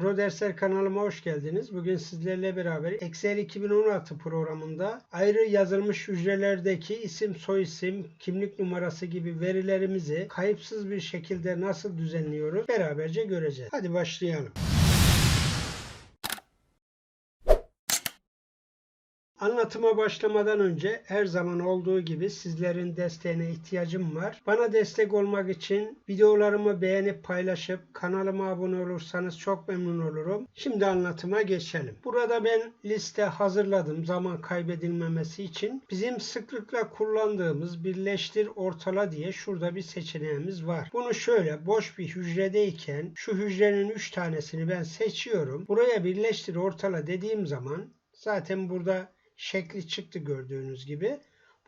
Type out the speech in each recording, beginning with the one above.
Pro Dersler kanalıma hoş geldiniz. Bugün sizlerle beraber Excel 2016 programında ayrı yazılmış hücrelerdeki isim, soyisim, kimlik numarası gibi verilerimizi kayıpsız bir şekilde nasıl düzenliyoruz beraberce göreceğiz. Hadi başlayalım. Anlatıma başlamadan önce her zaman olduğu gibi sizlerin desteğine ihtiyacım var. Bana destek olmak için videolarımı beğenip paylaşıp kanalıma abone olursanız çok memnun olurum. Şimdi anlatıma geçelim. Burada ben liste hazırladım zaman kaybedilmemesi için. Bizim sıklıkla kullandığımız birleştir ortala diye şurada bir seçeneğimiz var. Bunu şöyle boş bir hücredeyken şu hücrenin 3 tanesini ben seçiyorum. Buraya birleştir ortala dediğim zaman zaten burada şekli çıktı gördüğünüz gibi.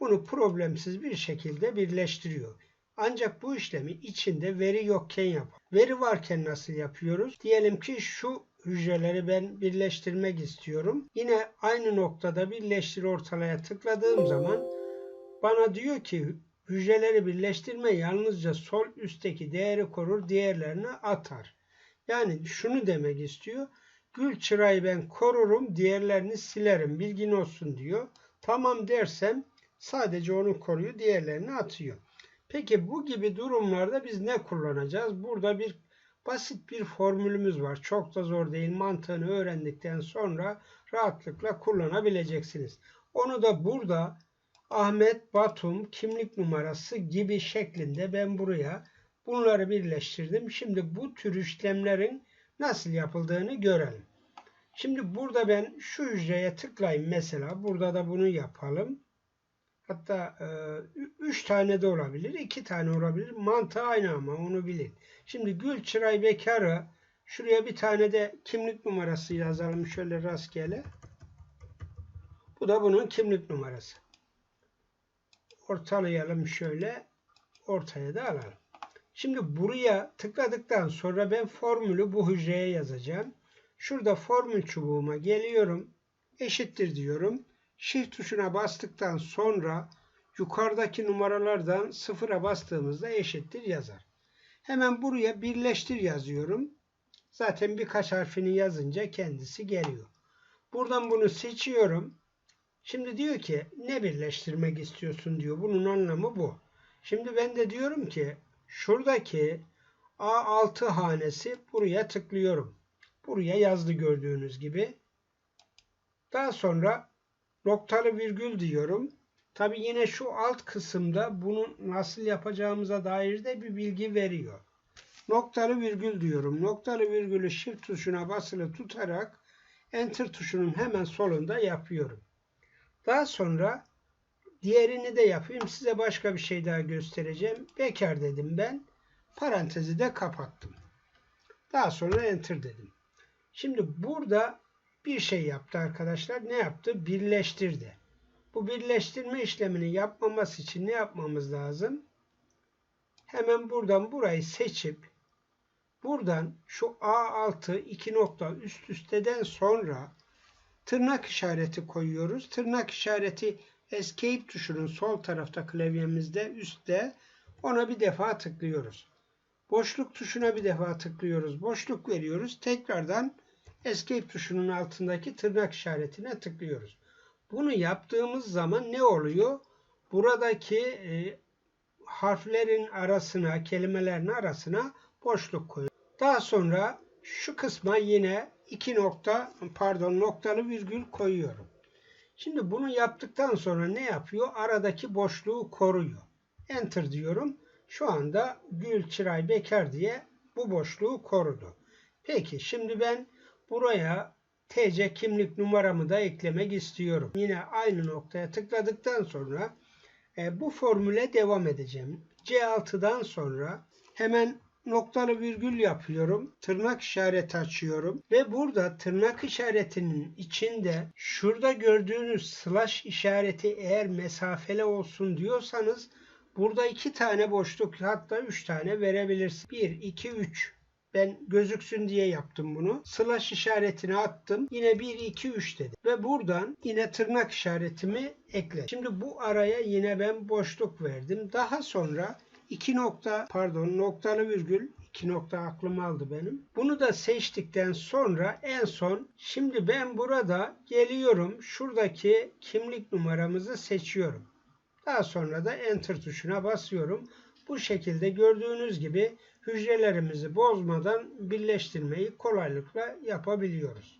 Bunu problemsiz bir şekilde birleştiriyor. Ancak bu işlemi içinde veri yokken yap. Veri varken nasıl yapıyoruz? Diyelim ki şu hücreleri ben birleştirmek istiyorum. Yine aynı noktada birleştir ortalaya tıkladığım zaman bana diyor ki hücreleri birleştirme yalnızca sol üstteki değeri korur, diğerlerini atar. Yani şunu demek istiyor. Gül çırayı ben korurum, diğerlerini silerim. Bilgin olsun diyor. Tamam dersem sadece onu koruyor, diğerlerini atıyor. Peki bu gibi durumlarda biz ne kullanacağız? Burada bir basit bir formülümüz var. Çok da zor değil. Mantığını öğrendikten sonra rahatlıkla kullanabileceksiniz. Onu da burada Ahmet Batum kimlik numarası gibi şeklinde ben buraya bunları birleştirdim. Şimdi bu tür işlemlerin nasıl yapıldığını görelim. Şimdi burada ben şu hücreye tıklayayım mesela. Burada da bunu yapalım. Hatta 3 tane de olabilir, 2 tane olabilir. Mantığı aynı ama onu bilin. Şimdi Gül Çıray Bekarı şuraya bir tane de kimlik numarası yazalım şöyle rastgele. Bu da bunun kimlik numarası. Ortalayalım şöyle. Ortaya da alalım. Şimdi buraya tıkladıktan sonra ben formülü bu hücreye yazacağım. Şurada formül çubuğuma geliyorum. Eşittir diyorum. Shift tuşuna bastıktan sonra yukarıdaki numaralardan sıfıra bastığımızda eşittir yazar. Hemen buraya birleştir yazıyorum. Zaten birkaç harfini yazınca kendisi geliyor. Buradan bunu seçiyorum. Şimdi diyor ki ne birleştirmek istiyorsun diyor. Bunun anlamı bu. Şimdi ben de diyorum ki şuradaki A6 hanesi buraya tıklıyorum. Buraya yazdı gördüğünüz gibi. Daha sonra noktalı virgül diyorum. Tabi yine şu alt kısımda bunu nasıl yapacağımıza dair de bir bilgi veriyor. Noktalı virgül diyorum. Noktalı virgülü shift tuşuna basılı tutarak enter tuşunun hemen solunda yapıyorum. Daha sonra diğerini de yapayım. Size başka bir şey daha göstereceğim. Bekar dedim ben. Parantezi de kapattım. Daha sonra enter dedim. Şimdi burada bir şey yaptı arkadaşlar. Ne yaptı? Birleştirdi. Bu birleştirme işlemini yapmaması için ne yapmamız lazım? Hemen buradan burayı seçip buradan şu A6 iki nokta üst üsteden sonra tırnak işareti koyuyoruz. Tırnak işareti Escape tuşunun sol tarafta klavyemizde üstte ona bir defa tıklıyoruz. Boşluk tuşuna bir defa tıklıyoruz. Boşluk veriyoruz. Tekrardan Escape tuşunun altındaki tırnak işaretine tıklıyoruz. Bunu yaptığımız zaman ne oluyor? Buradaki e, harflerin arasına, kelimelerin arasına boşluk koyuyoruz. Daha sonra şu kısma yine iki nokta, pardon noktalı virgül koyuyorum. Şimdi bunu yaptıktan sonra ne yapıyor? Aradaki boşluğu koruyor. Enter diyorum. Şu anda Gül Çıray Bekar diye bu boşluğu korudu. Peki şimdi ben buraya TC kimlik numaramı da eklemek istiyorum. Yine aynı noktaya tıkladıktan sonra e, bu formüle devam edeceğim. C6'dan sonra hemen noktalı virgül yapıyorum. Tırnak işareti açıyorum. Ve burada tırnak işaretinin içinde şurada gördüğünüz slash işareti eğer mesafeli olsun diyorsanız burada iki tane boşluk hatta üç tane verebilirsiniz. 1, 2, 3. Ben gözüksün diye yaptım bunu. Slash işaretini attım. Yine 1, 2, 3 dedim. Ve buradan yine tırnak işaretimi ekledim. Şimdi bu araya yine ben boşluk verdim. Daha sonra 2 nokta pardon noktalı virgül İki nokta aklım aldı benim. Bunu da seçtikten sonra en son şimdi ben burada geliyorum. Şuradaki kimlik numaramızı seçiyorum. Daha sonra da enter tuşuna basıyorum. Bu şekilde gördüğünüz gibi hücrelerimizi bozmadan birleştirmeyi kolaylıkla yapabiliyoruz.